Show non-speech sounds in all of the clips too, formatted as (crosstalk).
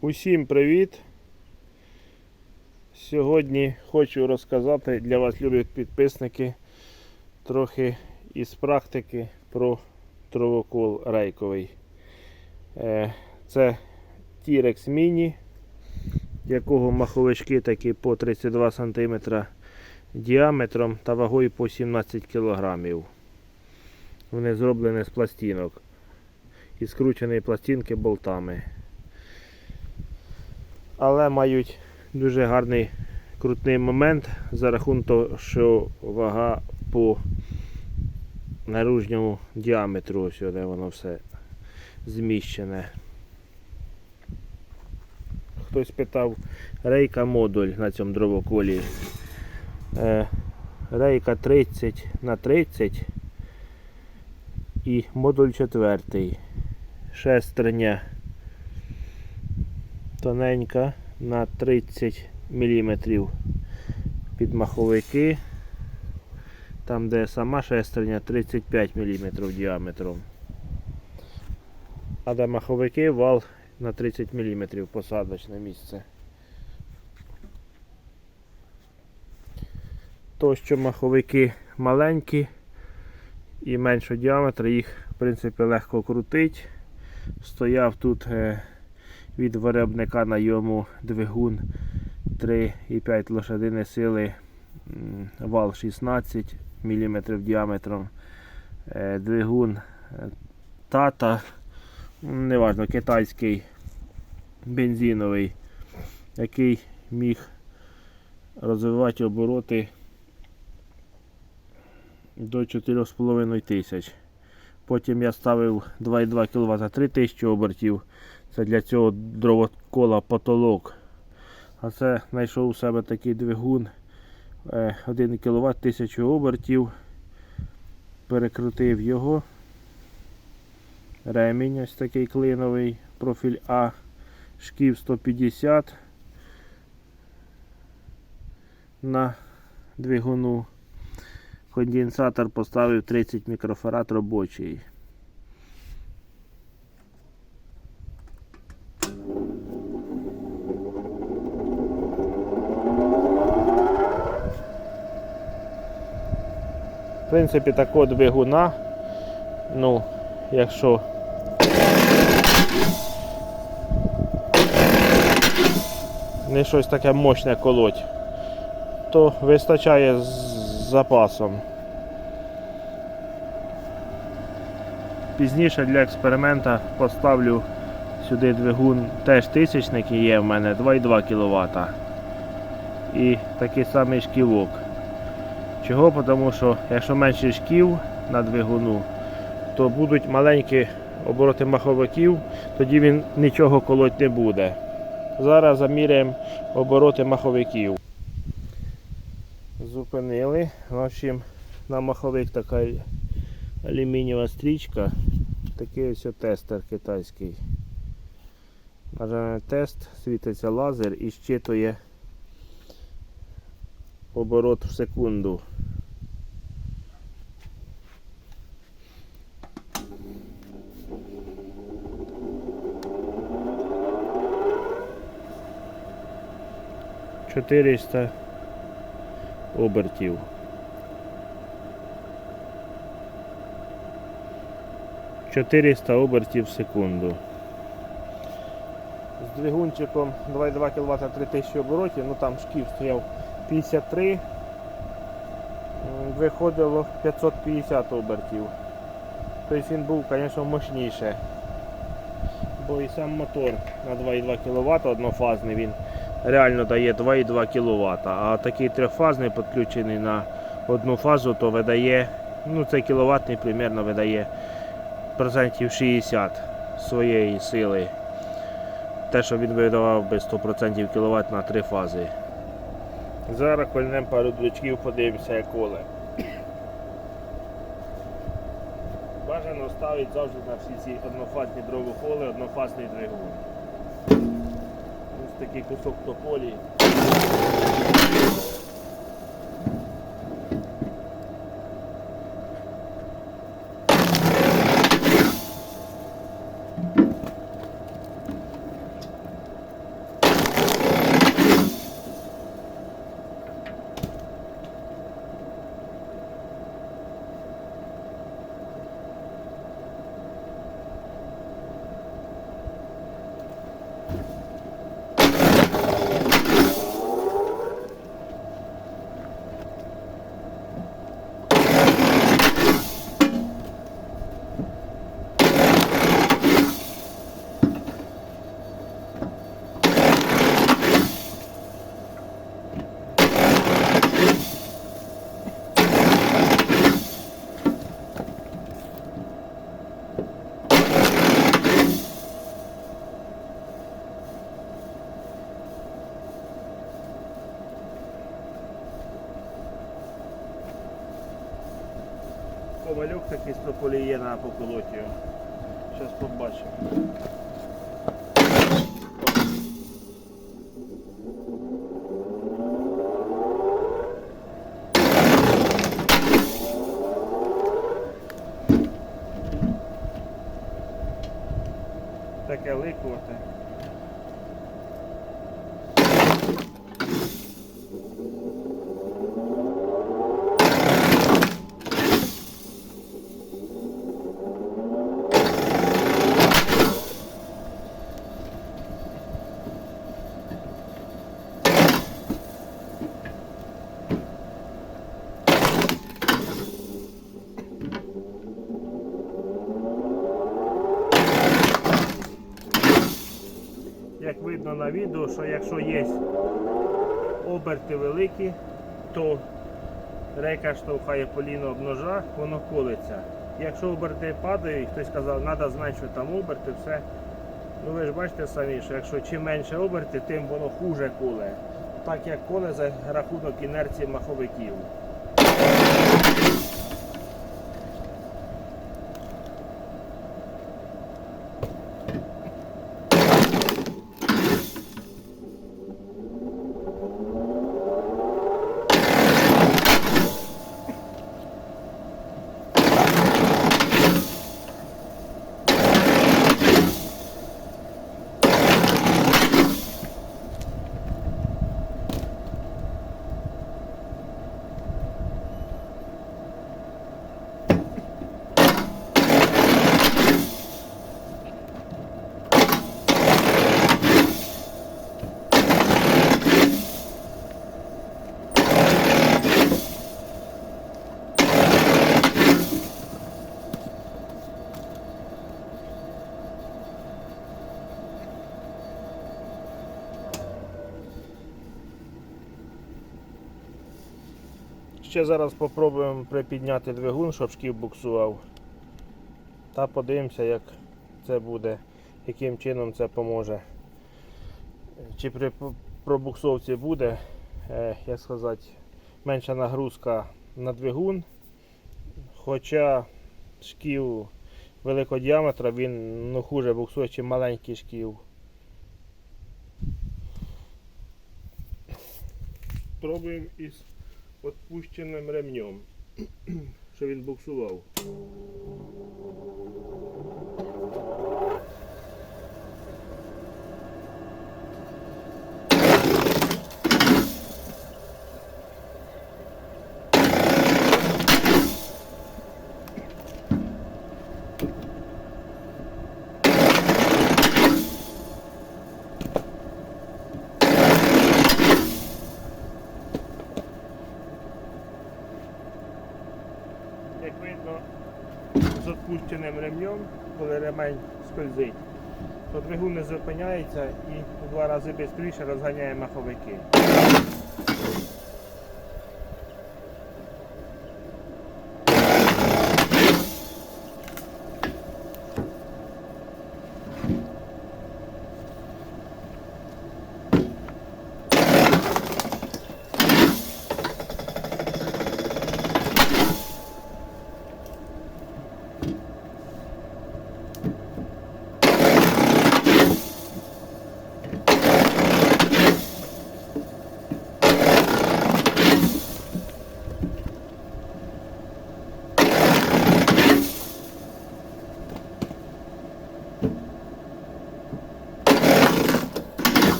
Усім привіт! Сьогодні хочу розказати для вас, любі підписники, трохи із практики про тровокол рейковий. Е, Це T-Rex Mini, якого маховички такі по 32 см діаметром та вагою по 17 кг. Вони зроблені з пластинок і скручені пластинки болтами але мають дуже гарний крутний момент за рахунок того, що вага по наружньому діаметру, ось де воно все зміщене. Хтось питав рейка модуль на цьому дровоколі. Е, рейка 30 на 30 і модуль четвертий. Шестерня тоненька на 30 мм під маховики. Там, де сама шестерня 35 мм діаметром. А де маховики вал на 30 мм посадочне місце. То, що маховики маленькі і меншого діаметра, їх в принципі легко крутить. Стояв тут е, від виробника на йому двигун 3,5 лошадини сили, вал 16 мм діаметром. Е, Двигун е, тата, неважно, китайський бензиновий, який міг розвивати обороти до 4,5 тисяч. Потім я ставив 2,2 кВт 3000 обертів. Це для цього дровокола потолок. А це знайшов у себе такий двигун 1 кВт 1000 обертів. Перекрутив його. Ремінь ось такий клиновий, профіль А, шків 150 на двигуну. Конденсатор поставив 30 мікрофарад робочий. В принципі, такого двигуна, ну, якщо не щось таке мощне колоть, то вистачає з запасом. Пізніше для експеримента поставлю сюди двигун теж тисячник є в мене 2,2 кВт. І такий самий шківок. Чого? Тому що якщо менше шків на двигуну, то будуть маленькі обороти маховиків, тоді він нічого колоть не буде. Зараз заміряємо обороти маховиків. Зупинили. В общем, на маховик така алюмінієва стрічка. Такий ось тестер китайський. Нажимаємо тест, світиться лазер і щитує оборот в секунду. Чотириста обертів. Чотириста обертів в секунду. З двигунчиком 2,2 кВт 3000 оборотів, ну там шків стояв 53, виходило 550 обертів. Тобто він був, звісно, мощніше. Бо і сам мотор на 2,2 кВт однофазний він реально дає 2,2 кВт. А такий трьохфазний підключений на одну фазу, то видає, ну цей кіловатний примерно видає процентів 60 своєї сили. Те, що він видавав би 100% кВт на три фази. Зараз кольнемо пару дрючків, подивимося, як коле. Бажано ставити завжди на всі ці однофазні дровохоли, однофазний двигун. Ось такий кусок тополі. Ковальок такий з тополієна поколоті. його. Зараз побачимо. Таке ликувати. Як видно на відео, що якщо є оберти великі, то рейка штовхає поліно об ножа, воно колиться. Якщо оберти падають, хтось сказав, треба що там оберти, все. Ну ви ж бачите самі, що якщо чим менше оберти, тим воно хуже коле. Так як коле за рахунок інерції маховиків. Ще зараз спробуємо припідняти двигун, щоб шків буксував. Та подивимося, як це буде, яким чином це поможе. Чи при пробуксовці буде, е, як сказати, менша нагрузка на двигун. Хоча шків великого діаметра він ну, хуже буксує, ніж маленький шків. Пробуємо із відпущеним ремнем, що він буксував. Як видно, з відпущеним ремнем, коли ремень скользить, то двигун не зупиняється і в два рази швидше розганяє маховики.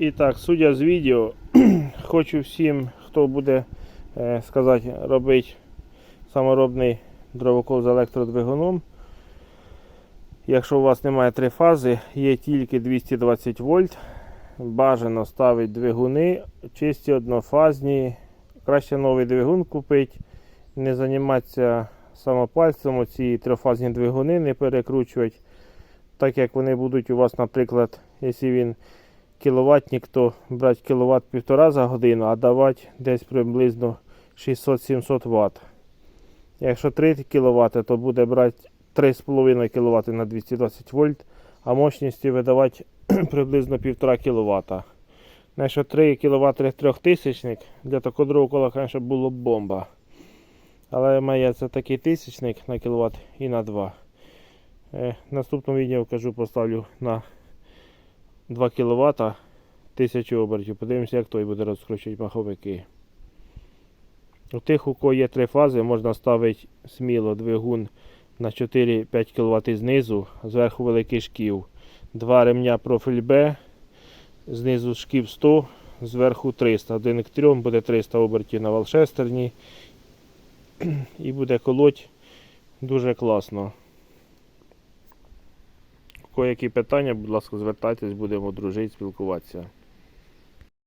І так, судя з відео, (clears throat) хочу всім, хто буде е, сказати, робити саморобний дровокол з електродвигуном, Якщо у вас немає три фази, є тільки 220 вольт. Бажано ставити двигуни, чисті однофазні. Краще новий двигун купити, не займатися самопальцем, оці трьохфазні двигуни не перекручувати. Так як вони будуть у вас, наприклад, якщо він кіловатник, то брати кіловат півтора за годину, а давати десь приблизно 600-700 Вт. Якщо 3 кВт, то буде брати 3,5 кВт на 220 вольт, а мощності видавати (clears throat) приблизно 1,5 кВт. Якщо 3 кВт 3000 для такого другого кола, звісно, було б бомба. Але моє це такий тисячник на кіловат і на 2. Е, наступному відео кажу, поставлю на 2 кВт 1000 обертів. Подивимося, як той буде розкручувати маховики. У тих, у кого є три фази, можна ставити сміло двигун на 4-5 кВт знизу, зверху великий шків. Два ремня профіль Б, знизу шків 100, зверху 300. Один к 3 буде 300 обертів на валшестерні. І буде колоть дуже класно. У кого які питання, будь ласка, звертайтесь, будемо дружити, спілкуватися.